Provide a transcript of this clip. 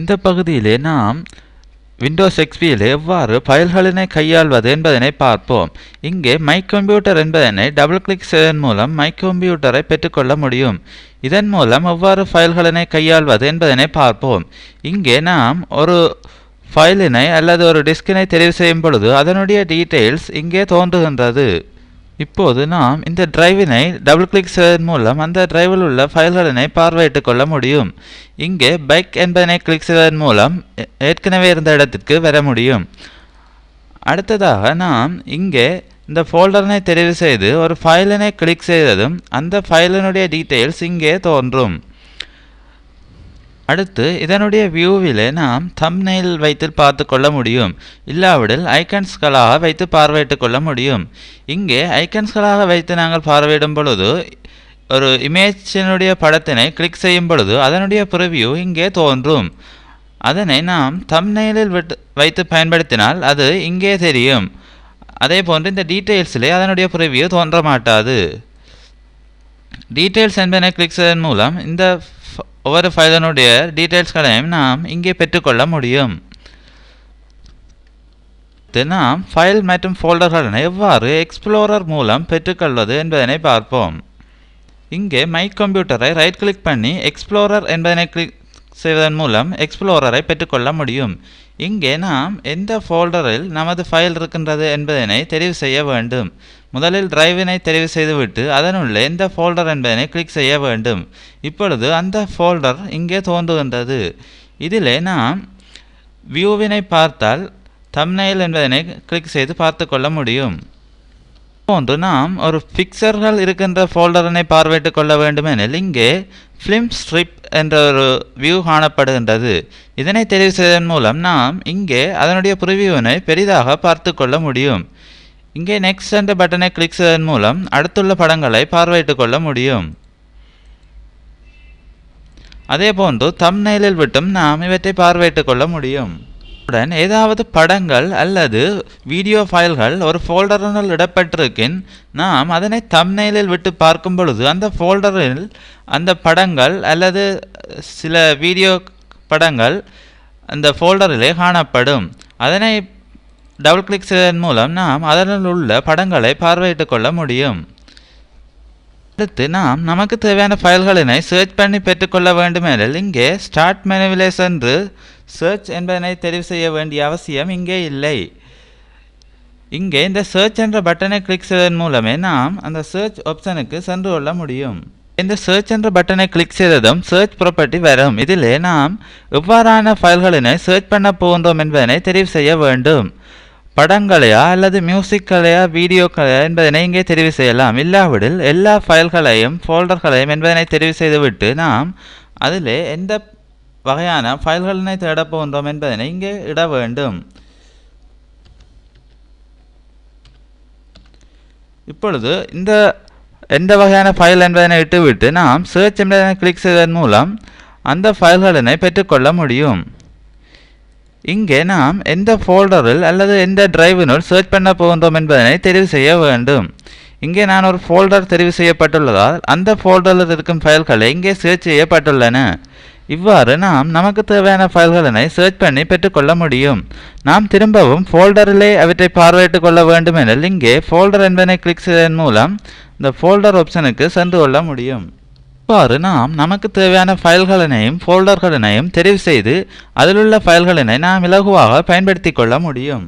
இந்த பகுதியிலே நாம் விண்டோஸ் எக்ஸ்பியில் எவ்வாறு ஃபைல்களினை கையாள்வது என்பதனை பார்ப்போம். இங்கே மை கம்ப்யூட்டர் என்பதனை டபுள் கிளிக் செய்வதன் மூலம் மை கம்ப்யூட்டரை பெற்றுக்கொள்ள முடியும். இதன் மூலம் எவ்வாறு ஃபைல்களினை கையாள்வது என்பதனை பார்ப்போம். இங்கே நாம் ஒரு ஃபைலினை அல்லது ஒரு டிஸ்கினை தெரிவு செய்யும் பொழுது அதனுடைய டீட்டெயில்ஸ் இங்கே தோன்றுகின்றது. இப்போது நாம் இந்த டிரைவினை டபுள் கிளிக் செய்வதன் மூலம் அந்த டிரைவில் உள்ள ஃபைல்களினை பார்வையிட்டுக் கொள்ள முடியும். இங்கே பைக் என்பதனை கிளிக் செய்வதன் மூலம் ஏற்கனவே இருந்த இடத்திற்கு வர முடியும். அடுத்ததாக நாம் இங்கே இந்த ஃபோல்டரினை தெரிவு செய்து ஒரு ஃபைலினை கிளிக் செய்ததும் அந்த ஃபைலினுடைய டீட்டெயில்ஸ் இங்கே தோன்றும். அடுத்து இதனுடைய வியூவிலே நாம் தம்னெயில் வைத்து பார்த்து கொள்ள முடியும். இல்லாவிடில் ஐக்கன்ஸ்களாக வைத்து பார்வையிட்டு கொள்ள முடியும். இங்கே ஐக்கன்ஸ்களாக வைத்து நாங்கள் பார்வையிடும் பொழுது ஒரு இமேஜினுடைய படத்தினை கிளிக் செய்யும் பொழுது அதனுடைய ப்ரிவ்யூ இங்கே தோன்றும். அதனை நாம் தம்னெயிலில் விட்டு வைத்து பயன்படுத்தினால் அது இங்கே தெரியும். அதே போன்று இந்த டீட்டெயில்ஸிலே அதனுடைய ப்ரிவ்யூ தோன்ற மாட்டாது. டீட்டெயில்ஸ் என்பதனை கிளிக் செய்வதன் மூலம் இந்த ஒவ்வொரு ஃபைலினுடைய டீட்டெயில்ஸ்களையும் நாம் இங்கே பெற்றுக்கொள்ள முடியும். நாம் ஃபைல் மற்றும் ஃபோல்டர்களை எவ்வாறு எக்ஸ்ப்ளோரர் மூலம் பெற்றுக்கொள்வது என்பதனை பார்ப்போம். இங்கே மை கம்ப்யூட்டரை ரைட் கிளிக் பண்ணி எக்ஸ்ப்ளோரர் என்பதனை கிளிக் செய்வதன் மூலம் எக்ஸ்ப்ளோரரை பெற்றுக்கொள்ள முடியும். இங்கே நாம் எந்த ஃபோல்டரில் நமது ஃபைல் இருக்கின்றது என்பதனை தெரிவு செய்ய வேண்டும். முதலில் டிரைவினை தெரிவு செய்துவிட்டு அதனுள்ளே எந்த ஃபோல்டர் என்பதனை கிளிக் செய்ய வேண்டும். இப்பொழுது அந்த ஃபோல்டர் இங்கே தோன்றுகின்றது. இதிலே நாம் வியூவினை பார்த்தால் தம்ப்நெயில் என்பதனை கிளிக் செய்து பார்த்து கொள்ள முடியும். போன்று நாம் ஒரு பிக்சர்கள் இருக்கின்ற ஃபோல்டரினை பார்வையிட்டுக் கொள்ள வேண்டுமெனில் இங்கே ஃபிலிம் ஸ்ட்ரிப் என்ற ஒரு வியூ காணப்படுகின்றது. இதனை தெரிவு செய்வதன் மூலம் நாம் இங்கே அதனுடைய ப்ரிவியூவினை பெரிதாக பார்த்து கொள்ள முடியும். இங்கே நெக்ஸ்ட் என்ற பட்டனை கிளிக் செய்வதன் மூலம் அடுத்துள்ள படங்களை பார்வையிட்டுக் கொள்ள முடியும். அதேபோன்று தம்ப்நெயிலில் விட்டும் நாம் இவற்றை பார்வையிட்டுக் கொள்ள முடியும். உடன் ஏதாவது படங்கள் அல்லது வீடியோ ஃபைல்கள் ஒரு ஃபோல்டரினுள் இடப்பட்டிருக்கின் நாம் அதனை தம்ப்நெயிலில் விட்டு பார்க்கும் பொழுது அந்த ஃபோல்டரில் அந்த படங்கள் அல்லது சில வீடியோ படங்கள் அந்த ஃபோல்டரிலே காணப்படும். அதனை டபுள் கிளிக் செய்வதன் மூலம் நாம் அதனுள் உள்ள படங்களை பார்வையிட்டுக் கொள்ள முடியும். அடுத்து நாம் நமக்கு தேவையான ஃபைல்களினை சர்ச் பண்ணி பெற்றுக்கொள்ள வேண்டுமெனில் இங்கே ஸ்டார்ட் மெனுவிலே சென்று சர்ச் என்பதனை தெரிவு செய்ய வேண்டிய அவசியம் இங்கே இல்லை. இங்கே இந்த சர்ச் என்ற பட்டனை கிளிக் செய்வதன் மூலமே நாம் அந்த சர்ச் ஆப்ஷனுக்கு சென்று கொள்ள முடியும். இந்த சர்ச் என்ற பட்டனை கிளிக் செய்ததும் சர்ச் ப்ராப்பர்ட்டி வரும். இதிலே நாம் எவ்வாறான ஃபைல்களினை சர்ச் பண்ண போகின்றோம் என்பதனை தெரிவு செய்ய வேண்டும். படங்களையா அல்லது மியூசிக்களையா வீடியோக்களையா என்பதனை இங்கே தெரிவு செய்யலாம். இல்லாவிடில் எல்லா ஃபைல்களையும் ஃபோல்டர்களையும் என்பதனை தெரிவு செய்துவிட்டு நாம் அதிலே எந்த வகையான ஃபைல்களினை தேடப் போகின்றோம் என்பதனை இங்கே இட வேண்டும். இப்பொழுது இந்த எந்த வகையான ஃபைல் என்பதனை இட்டுவிட்டு நாம் சர்ச் என்பதனை கிளிக் செய்வதன் மூலம் அந்த ஃபைல்களினை பெற்றுக்கொள்ள முடியும். இங்கே நாம் எந்த ஃபோல்டரில் அல்லது எந்த டிரைவினுள் சர்ச் பண்ண போகின்றோம் என்பதனை தெரிவு செய்ய வேண்டும். இங்கே நான் ஒரு ஃபோல்டர் தெரிவு செய்யப்பட்டுள்ளதால் அந்த ஃபோல்டரில் இருக்கும் ஃபைல்களை இங்கே சர்ச் செய்யப்பட்டுள்ளன. இவ்வாறு நாம் நமக்கு தேவையான ஃபைல்களினை சர்ச் பண்ணி பெற்றுக்கொள்ள முடியும். நாம் திரும்பவும் ஃபோல்டரிலே அவற்றை பார்வையிட்டுக் கொள்ள வேண்டுமெனில் இங்கே ஃபோல்டர் என்பதனை கிளிக் செய்வதன் மூலம் இந்த ஃபோல்டர் ஆப்ஷனுக்கு சென்று கொள்ள முடியும். இவ்வாறு நாம் நமக்கு தேவையான ஃபைல்களினையும் ஃபோல்டர்களினையும் தெரிவு செய்து அதிலுள்ள ஃபைல்களினை நாம் இலகுவாக பயன்படுத்தி கொள்ள முடியும்.